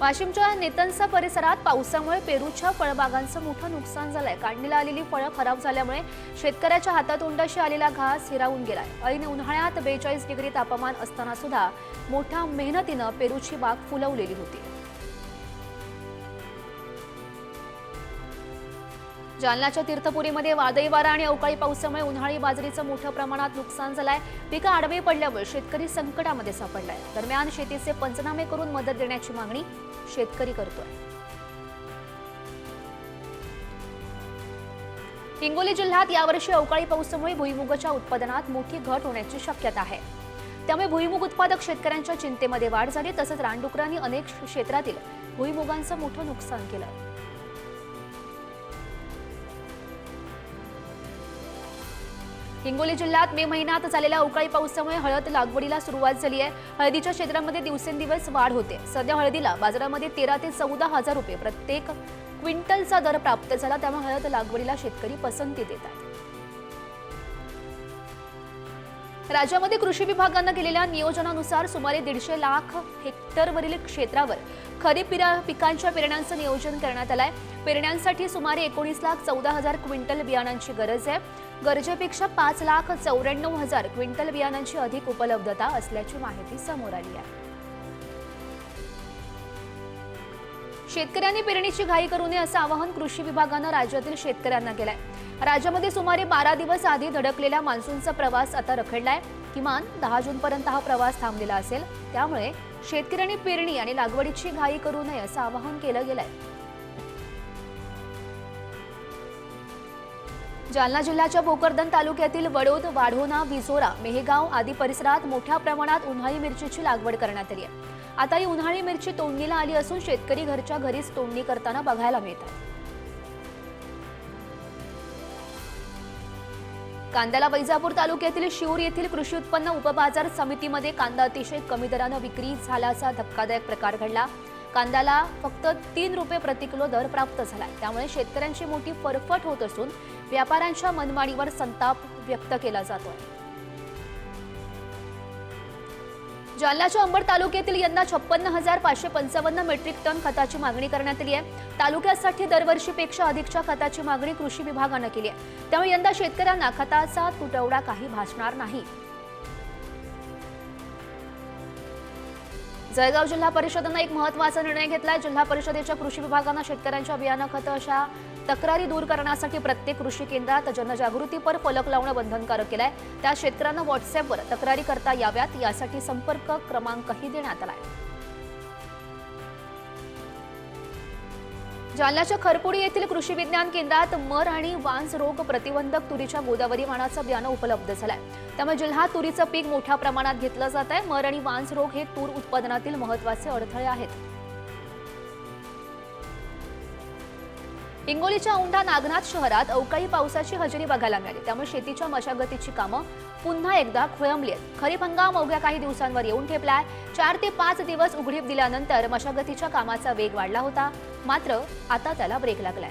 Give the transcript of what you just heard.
वाशिमच्या नेतनसा परिसरात पावसामुळे पेरूच्या फळबागांचं मोठं नुकसान झालंय. काढणीला आलेली फळं खराब झाल्यामुळे शेतकऱ्याच्या हातातोंडाशी आलेला घास हिरावून गेलाय. ऐन उन्हाळ्यात बेचाळीस डिग्री तापमान असताना सुद्धा मोठ्या मेहनतीनं पेरूची बाग फुलवलेली होती. जालन्याच्या तीर्थपुरीमध्ये वादळी वारा आणि अवकाळी पावसामुळे उन्हाळी बाजरीचं मोठ्या प्रमाणात नुकसान झालंय. पिकं आडवे पडल्यामुळे शेतकरी संकटामध्ये सापडलाय. दरम्यान शेतीचे पंचनामे करून मदत देण्याची मागणी शेतकरी करतोय. हिंगोली जिल्ह्यात यावर्षी अवकाळी पावसामुळे भुईमुगाच्या उत्पादनात मोठी घट होण्याची शक्यता आहे. त्यामुळे भुईमुग उत्पादक शेतकऱ्यांच्या चिंतेमध्ये वाढ झाली तसंच रानडुकरांनी अनेक क्षेत्रातील भुईमुगांचं मोठं नुकसान केलं. हिंगोली जिल्ह्यात मे महिन्यात झालेल्या अवकाळी पावसामुळे हळद लागवडीला सुरुवात झाली आहे. हळदीच्या क्षेत्रामध्ये दिवसेंदिवस वाढ होते. सध्या हळदीला बाजारामध्ये तेरा ते चौदा हजार रुपये प्रत्येक क्विंटलचा दर प्राप्त झाला त्यामुळे हळद लागवडीला शेतकरी पसंती देतात राज्यामध्ये कृषी विभागानं केलेल्या नियोजनानुसार सुमारे दीडशे लाख हेक्टरवरील क्षेत्रावर खरीप पिकांच्या पेरण्यांचं नियोजन करण्यात आलं आहे पेरण्यांसाठी सुमारे एकोणीस लाख चौदा हजार क्विंटल बियाणांची गरज आहे. गरजेपेक्षा पाच लाख चौऱ्याण्णव हजार क्विंटल बियाणांची अधिक उपलब्धता असल्याची माहिती समोर आली आहे. शेतकऱ्यांनी पेरणीची घाई करू नये असं आवाहन कृषी विभागानं राज्यातील शेतकऱ्यांना केलंय. राज्यामध्ये सुमारे बारा दिवस आधी धडकलेला मान्सूनचा प्रवास आता रखडलाय. किमान दहा जूनपर्यंत हा प्रवास थांबलेला असेल. त्यामुळे शेतकऱ्यांनी पेरणी आणि लागवडीची घाई करू नये असं आवाहन केलं गेलंय. जालना जिल्ह्याच्या भोकरदन तालुक्यातील वडोद वाढोना विजोरा मेहेगाव आदी परिसरात मोठ्या प्रमाणात उन्हाळी मिरचीची लागवड करण्यात आली आहे. आता ही उन्हाळी मिरची तोडणीला आली असून शेतकरी घरच्या घरीच तोडणी करताना बघायला मिळतात. कांद्याला वैजापूर तालुक्यातील शिऊर येथील कृषी उत्पन्न उपबाजार समितीमध्ये कांदा अतिशय कमी दरानं विक्री झाल्याचा धक्कादायक प्रकार घडला. कांद्याला फक्त तीन रुपये प्रतिकिलो दर प्राप्त झालाय. त्यामुळे शेतकऱ्यांची मोठी फरफट होत असून व्यापाऱ्यांच्या मनमाडीवर संताप व्यक्त केला जातोय. जालन्याच्या अंबड तालुक्यातील यंदा छप्पन्न हजार पाचशे पंचावन्न मेट्रिक टन खताची मागणी करण्यात आली आहे. तालुक्यासाठी दरवर्षीपेक्षा अधिकच्या खताची मागणी कृषी विभागानं केली आहे. त्यामुळे यंदा शेतकऱ्यांना खताचा तुटवडा काही भासणार नाही. जळगाव जिल्हा परिषदेनं एक महत्त्वाचा निर्णय घेतलाय जिल्हा परिषदेच्या कृषी विभागानं शेतकऱ्यांच्या बियाणं खतं अशा तक्रारी दूर करण्यासाठी प्रत्येक कृषी केंद्रात जनजागृतीपर फलक लावणं बंधनकारक केलंय. त्या शेतकऱ्यांना व्हॉट्सअपवर तक्रारी करता याव्यात. यासाठी संपर्क क्रमांकही देण्यात आला आहे जालन्याच्या खरपुडी येथील कृषी विज्ञान केंद्रात मर आणि वांस रोग प्रतिबंधक तुरीच्या गोदावरी वाणाचं बियाणं उपलब्ध झालंय. त्यामुळे जिल्हा तुरीचं पीक मोठ्या प्रमाणात घेतलं जात आहे मर आणि वांस रोग हे तूर उत्पादनातील महत्त्वाचे अडथळे आहेत. हिंगोलीच्या औंढा नागनाथ शहरात अवकाळी पावसाची हजेरी बघायला मिळाली. त्यामुळे शेतीच्या मशागतीची कामं पुन्हा एकदा खोळंबली आहेत. खरीप हंगाम अवघ्या काही दिवसांवर येऊन ठेपलाय. चार ते पाच दिवस उघडीप दिल्यानंतर मशागतीच्या कामाचा वेग वाढला होता. मात्र आता त्याला ब्रेक लागलाय.